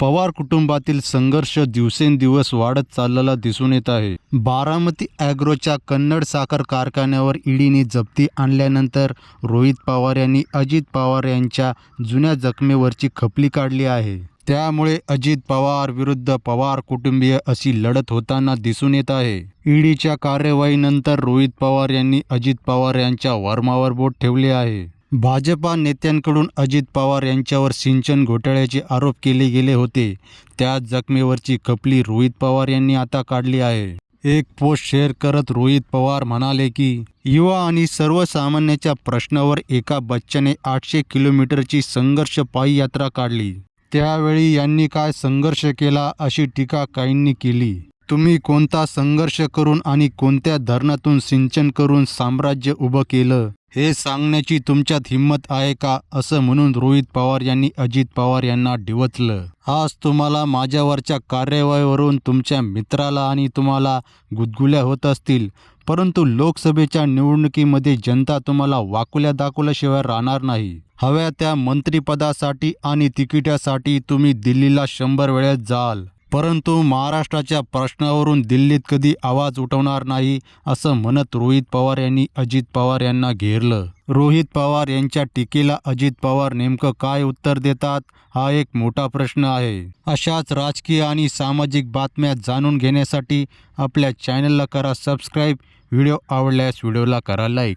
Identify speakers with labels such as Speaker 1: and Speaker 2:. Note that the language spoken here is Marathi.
Speaker 1: पवार कुटुंबातील संघर्ष दिवसेंदिवस वाढत चाललेला दिसून येत आहे. बारामती ॲग्रोच्या कन्नड साखर कारखान्यावर ईडीने जप्ती आणल्यानंतर रोहित पवार यांनी अजित पवार यांच्या जुन्या जखमेवरची खपली काढली आहे. त्यामुळे अजित पवार विरुद्ध पवार कुटुंबीय अशी लढत होताना दिसून येत आहे. ईडीच्या कार्यवाहीनंतर रोहित पवार यांनी अजित पवार यांच्या वर्मावर बोट ठेवले आहे. भाजपा नेत्यांकडून अजित पवार यांच्यावर सिंचन घोटाळ्याचे आरोप केले गेले होते. त्या जखमेवरची खपली रोहित पवार यांनी आता काढली आहे. एक पोस्ट शेअर करत रोहित पवार म्हणाले की युवा आणि सर्वसामान्याच्या प्रश्नावर एका बच्चाने आठशे किलोमीटरची संघर्ष पायी यात्रा काढली. त्यावेळी यांनी काय संघर्ष केला अशी टीका काहींनी केली. तुम्ही कोणता संघर्ष करून आणि कोणत्या धरणातून सिंचन करून साम्राज्य उभं केलं हे सांगण्याची तुमच्यात हिंमत आहे का असं म्हणून रोहित पवार यांनी अजित पवार यांना डिवचलं आज तुम्हाला माझ्यावरच्या कार्यवाहीवरून तुमच्या मित्राला आणि तुम्हाला गुदगुल्या होत असतील परंतु लोकसभेच्या निवडणुकीमध्ये जनता तुम्हाला वाकुल्या दाखवल्याशिवाय राहणार नाही. हव्या त्या मंत्रिपदासाठी आणि तिकिटासाठी तुम्ही दिल्लीला शंभर वेळेस जाल. परंतु महाराष्ट्राच्या प्रश्नावरून दिल्लीत कधी आवाज उठवणार नाही असं म्हणत रोहित पवार यांनी अजित पवार यांना घेरलं. रोहित पवार यांच्या टीकेला अजित पवार नेमकं काय उत्तर देतात हा एक मोठा प्रश्न आहे. अशाच राजकीय आणि सामाजिक बातम्या जाणून घेण्यासाठी आपल्या चॅनलला करा सबस्क्राईब. व्हिडिओ आवडल्यास व्हिडिओला करा लाईक.